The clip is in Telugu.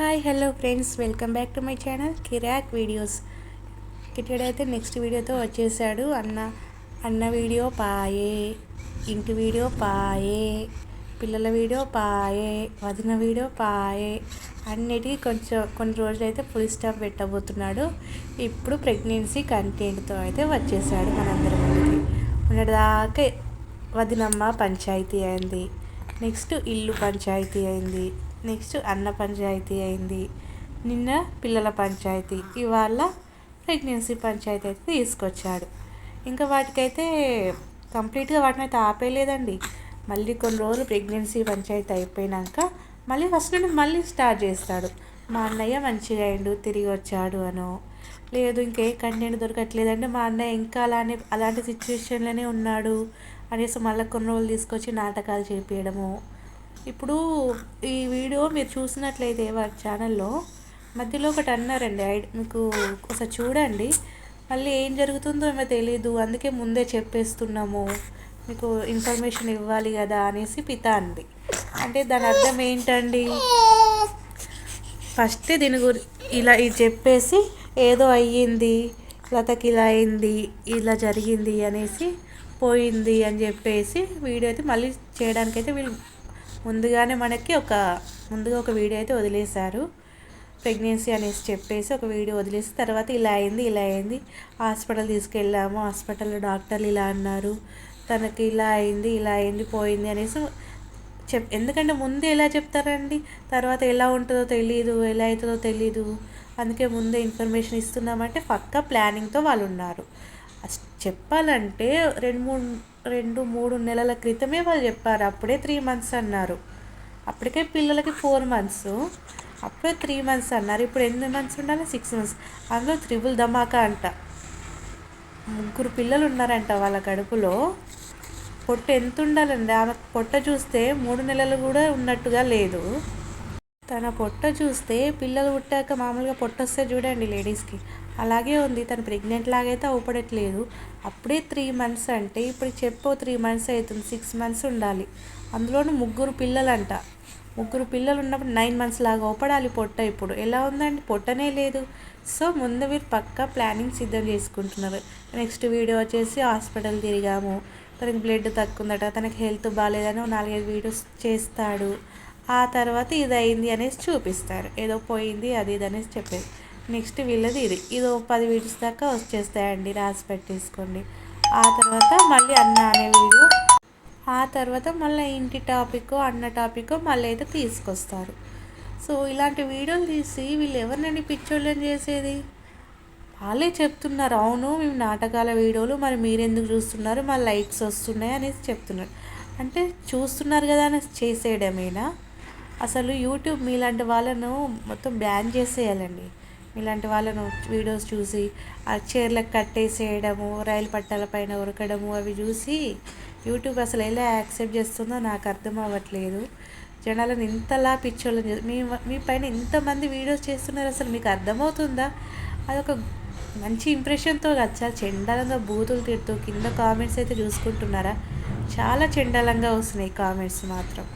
Hi hello friends welcome back to my channel Kirik videos కిటెడ్ అయితే నెక్స్ట్ వీడియోతో వచ్చేసాడు. అన్న అన్న వీడియో పాయే ఇంటి వీడియో పాయే పిల్లల వీడియో పాయే వదిన వీడియో పాయే అన్నిటికీ కొంచెం కొన్ని రోజులు అయితే ఫుల్ స్టాప్ పెట్టబోతున్నాడు. ఇప్పుడు ప్రెగ్నెన్సీ కంటెంట్తో అయితే వచ్చేసాడు మనందరి ముందుకి. ఉన్నదాకా వదినమ్మ పంచాయతీ అయింది. నెక్స్ట్ ఇల్లు పంచాయతీ అయింది. నెక్స్ట్ అన్న పంచాయతీ అయింది నిన్న పిల్లల పంచాయతీ. ఇవాళ ప్రెగ్నెన్సీ పంచాయతీ అయితే తీసుకొచ్చాడు. ఇంకా వాటికైతే కంప్లీట్గా వాటిని అయితే ఆపేయలేదండి. మళ్ళీ కొన్ని రోజులు ప్రెగ్నెన్సీ పంచాయతీ అయిపోయినాక మళ్ళీ ఫస్ట్ నుండి మళ్ళీ స్టార్ట్ చేస్తాడు. మా అన్నయ్య మంచిగా అయిండు తిరిగి వచ్చాడు అను. లేదు ఇంకే కంటెంట్ దొరకట్లేదంటే మా అన్నయ్య ఇంకా అలానే అలాంటి సిచ్యువేషన్లోనే ఉన్నాడు అనేసి మళ్ళీ కొన్ని రోజులు తీసుకొచ్చి నాటకాలు చేపించడము ఇప్పుడు ఈ వీడియో మీరు చూసినట్లయితే వారి ఛానల్లో మధ్యలో ఒకటి అన్నారండి. ఐడి మీకు ఒకసారి చూడండి. మళ్ళీ ఏం జరుగుతుందో ఏమో తెలీదు. అందుకే ముందే చెప్పేస్తున్నాము. మీకు ఇన్ఫర్మేషన్ ఇవ్వాలి కదా అనేసి పితా అంది. అంటే దాని అర్థం ఏంటండి? ఫస్ట్ దీని గురి ఇలా ఇది చెప్పేసి ఏదో అయ్యింది లతకి ఇలా అయింది ఇలా జరిగింది అనేసి పోయింది అని చెప్పేసి వీడియో అయితే మళ్ళీ చేయడానికైతే వీళ్ళు ముందుగానే మనకి ఒక ముందుగా ఒక వీడియో అయితే వదిలేశారు. ప్రెగ్నెన్సీ అనేసి చెప్పేసి ఒక వీడియో వదిలేసి తర్వాత ఇలా అయింది ఇలా అయింది. హాస్పిటల్ తీసుకెళ్ళాము హాస్పిటల్లో డాక్టర్లు ఇలా అన్నారు. తనకి ఇలా అయింది ఇలా అయింది పోయింది అనేసి చెప్ ఎందుకంటే ముందు ఎలా చెప్తారండి? తర్వాత ఎలా ఉంటుందో తెలీదు ఎలా అవుతుందో తెలీదు. అందుకే ముందే ఇన్ఫర్మేషన్ ఇస్తున్నామంటే పక్కా ప్లానింగ్తో వాళ్ళు ఉన్నారు. చెప్పాలంటే రెండు మూడు రెండు మూడు నెలల క్రితమే వాళ్ళు చెప్పారు. అప్పుడే త్రీ మంత్స్ అన్నారు. అప్పటికే పిల్లలకి ఫోర్ మంత్స్ అప్పుడే త్రీ మంత్స్ అన్నారు. ఇప్పుడు ఎన్ని మంత్స్ ఉండాలి? సిక్స్ మంత్స్ అందులో త్రిబుల్ ధమాకా అంట. ముగ్గురు పిల్లలు ఉన్నారంట వాళ్ళ కడుపులో. పొట్ట ఎంత ఉండాలండి? ఆమె పొట్ట చూస్తే మూడు నెలలు కూడా ఉన్నట్టుగా లేదు. తన పొట్ట చూస్తే పిల్లలు పుట్టాక మామూలుగా పొట్ట వస్తే చూడండి లేడీస్కి అలాగే ఉంది. తను ప్రెగ్నెంట్ లాగైతే అవుపడట్లేదు. అప్పుడే త్రీ మంత్స్ అంటే ఇప్పుడు చెప్పో త్రీ మంత్స్ అవుతుంది. సిక్స్ మంత్స్ ఉండాలి. అందులోనూ ముగ్గురు పిల్లలంట. ముగ్గురు పిల్లలు ఉన్నప్పుడు నైన్ మంత్స్ లాగా ఓపడాలి పొట్ట ఇప్పుడు. ఎలా ఉందండి? పొట్టనే లేదు. సో ముందు మీరు పక్కా ప్లానింగ్ సిద్ధం చేసుకుంటున్నారు. నెక్స్ట్ వీడియో వచ్చేసి హాస్పిటల్ తిరిగాము. తనకి బ్లడ్ తక్కువ ఉందట తనకి హెల్త్ బాగాలేదని నాలుగైదు వీడియోస్ చేస్తాడు. ఆ తర్వాత ఇది అయింది అనేసి చూపిస్తారు. ఏదో పోయింది అది ఇది అనేసి చెప్పేది. నెక్స్ట్ వీళ్ళది ఇది. ఇది పది వీడియోస్ దాకా వచ్చేస్తాయండి. రాసి పెట్టేసుకోండి. ఆ తర్వాత మళ్ళీ అన్న అనే వీడియో. ఆ తర్వాత మళ్ళీ ఇంటి టాపిక్ అన్న టాపిక్ మళ్ళీ అయితే తీసుకొస్తారు. సో ఇలాంటి వీడియోలు తీసి వీళ్ళు ఎవరినండి పిచ్చోళ్ళని చేసేది? వాళ్ళే చెప్తున్నారు. అవును మేము నాటకాల వీడియోలు మరి మీరెందుకు చూస్తున్నారు? మా లైక్స్ వస్తున్నాయి అనేసి చెప్తున్నారు. అంటే చూస్తున్నారు కదా అని చేసేయడమేనా? అసలు యూట్యూబ్ మీలాంటి వాళ్ళను మొత్తం బ్యాన్ చేసేయాలండి. ఇలాంటి వాళ్ళను వీడియోస్ చూసి ఆ చీరలకు కట్టేసేయడము రైలు పట్టాల పైన ఉరకడము అవి చూసి యూట్యూబ్ అసలు ఎలా యాక్సెప్ట్ చేస్తుందో నాకు అర్థం అవ్వట్లేదు. జనాలను ఇంతలా పిచ్చోళ్ళని మీ మీ పైన ఇంతమంది వీడియోస్ చేస్తున్నారు అసలు మీకు అర్థమవుతుందా? అదొక మంచి ఇంప్రెషన్తో చాలా చెండాలంగా బూతులు తిడుతూ కింద కామెంట్స్ అయితే చూసుకుంటున్నారా? చాలా చెండాలంగా వస్తున్నాయి కామెంట్స్ మాత్రం.